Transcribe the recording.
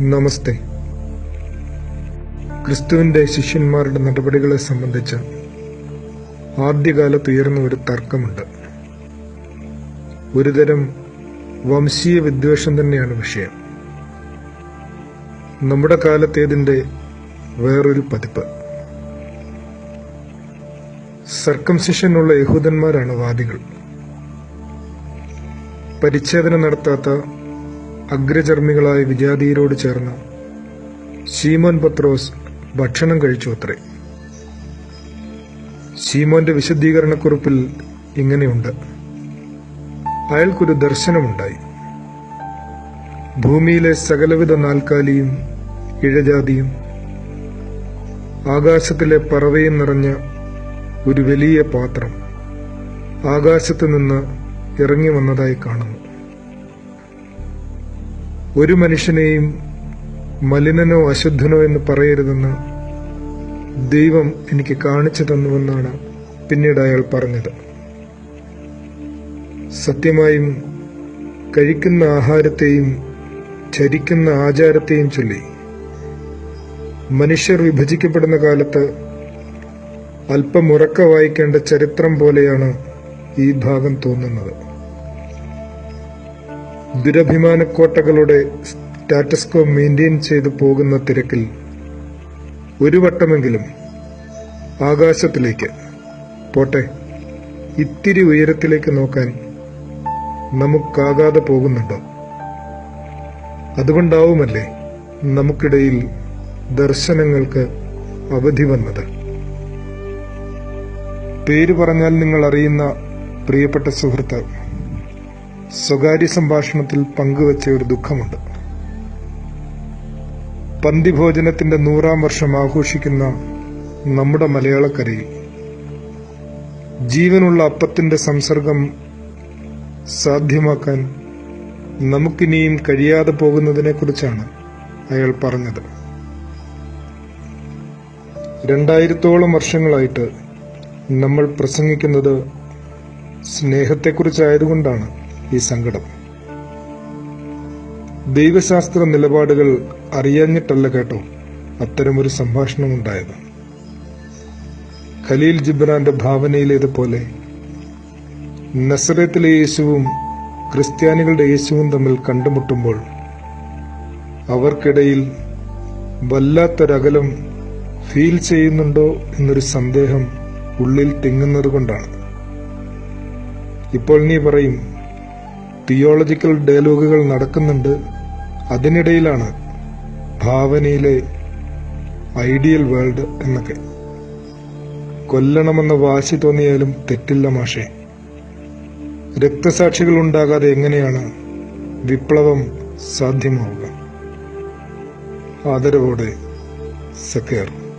നമസ്തേ. ക്രിസ്തുവിന്റെ ശിഷ്യന്മാരുടെ നടപടികളെ സംബന്ധിച്ച് ആദ്യകാലത്ത് ഉയർന്ന ഒരു തർക്കമുണ്ട്. ഒരുതരം വംശീയ വിദ്വേഷം തന്നെയാണ് വിഷയം. നമ്മുടെ കാലത്തേതിന്റെ വേറൊരു പതിപ്പ്. സർക്കംസിഷനുള്ള യഹൂദന്മാരാണ് വാദികൾ. പരിച്ഛേദന നടത്താത്ത അഗ്രചർമ്മികളായ വിജാതിയരോട് ചേർന്ന് ശീമോൻ പത്രോസ് ഭക്ഷണം കഴിച്ചു അത്രേ. ശീമോന്റെ വിശദീകരണക്കുറിപ്പിൽ ഇങ്ങനെയുണ്ട്. അയാൾക്കൊരു ദർശനമുണ്ടായി. ഭൂമിയിലെ സകലവിധ നാൽക്കാലിയും ഇഴജാതിയും ആകാശത്തിലെ പറവയും നിറഞ്ഞ ഒരു വലിയ പാത്രം ആകാശത്ത് നിന്ന് ഇറങ്ങി വന്നതായി കാണുന്നു. ഒരു മനുഷ്യനെയും മലിനനോ അശുദ്ധനോ എന്ന് പറയരുതെന്ന് ദൈവം എനിക്ക് കാണിച്ചു തന്നുവെന്നാണ് പിന്നീട് അയാൾ പറഞ്ഞത്. സത്യമായും കഴിക്കുന്ന ആഹാരത്തെയും ചരിക്കുന്ന ആചാരത്തെയും ചൊല്ലി മനുഷ്യർ വിഭജിക്കപ്പെടുന്ന കാലത്ത് അല്പം ഉറക്ക വായിക്കേണ്ട ചരിത്രം പോലെയാണ് ഈ ഭാഗം തോന്നുന്നത്. ദുരഭിമാനക്കോട്ടകളുടെ സ്റ്റാറ്റസ്കോ മെയിന്റെയിൻ ചെയ്തു പോകുന്ന തിരക്കിൽ ഒരു വട്ടമെങ്കിലും ആകാശത്തിലേക്ക്. പോട്ടെ ഇത്തിരി ഉയരത്തിലേക്ക് നോക്കാൻ നമുക്കാകാതെ പോകുന്നുണ്ടോ? അതുകൊണ്ടാവുമല്ലേ നമുക്കിടയിൽ ദർശനങ്ങൾക്ക് അവധി വന്നത്. പേര് പറഞ്ഞാൽ നിങ്ങൾ അറിയുന്ന പ്രിയപ്പെട്ട സുഹൃത്ത് സ്വകാര്യ സംഭാഷണത്തിൽ പങ്കുവച്ച ഒരു ദുഃഖമുണ്ട്. പന്തിഭോജനത്തിന്റെ നൂറാം വർഷം ആഘോഷിക്കുന്ന നമ്മുടെ മലയാളക്കരയിൽ ജീവനുള്ള അപ്പത്തിന്റെ സംസർഗം സാധ്യമാക്കാൻ നമുക്കിനിയും കഴിയാതെ പോകുന്നതിനെക്കുറിച്ചാണ് അയാൾ പറഞ്ഞത്. രണ്ടായിരത്തോളം വർഷങ്ങളായിട്ട് നമ്മൾ പ്രസംഗിക്കുന്നത് സ്നേഹത്തെക്കുറിച്ചായതുകൊണ്ടാണ്. ഈ സങ്കടം. ദൈവശാസ്ത്ര നിലപാടുകൾ അറിയാഞ്ഞിട്ടല്ല കേട്ടോ അത്തരമൊരു സംഭാഷണം സംഭാഷണമുണ്ടായത്. ഖലീൽ ജിബ്രാന്റെ ഭാവനയിലേതുപോലെ നസറത്തിലെ യേശുവും ക്രിസ്ത്യാനികളുടെ യേശുവും തമ്മിൽ കണ്ടുമുട്ടുമ്പോൾ അവർക്കിടയിൽ വല്ലാത്തൊരകലം ഫീൽ ചെയ്യുന്നുണ്ടോ എന്നൊരു സന്ദേഹം ഉള്ളിൽ തിങ്ങുന്നത് കൊണ്ടാണ്. ഇപ്പോൾ നീ പറയും തിയോളജിക്കൽ ഡയലോഗുകൾ നടക്കുന്നുണ്ട്. അതിനിടയിലാണ് ഭാവനയിലെ ഐഡിയൽ വേൾഡ് എന്നൊക്കെ. കൊല്ലണമെന്ന വാശി തോന്നിയാലും തെറ്റില്ല മാഷേ. രക്തസാക്ഷികൾ ഉണ്ടാകാതെ എങ്ങനെയാണ് വിപ്ലവം സാധ്യമാവുക? ആദരവോടെ സക്കേർ.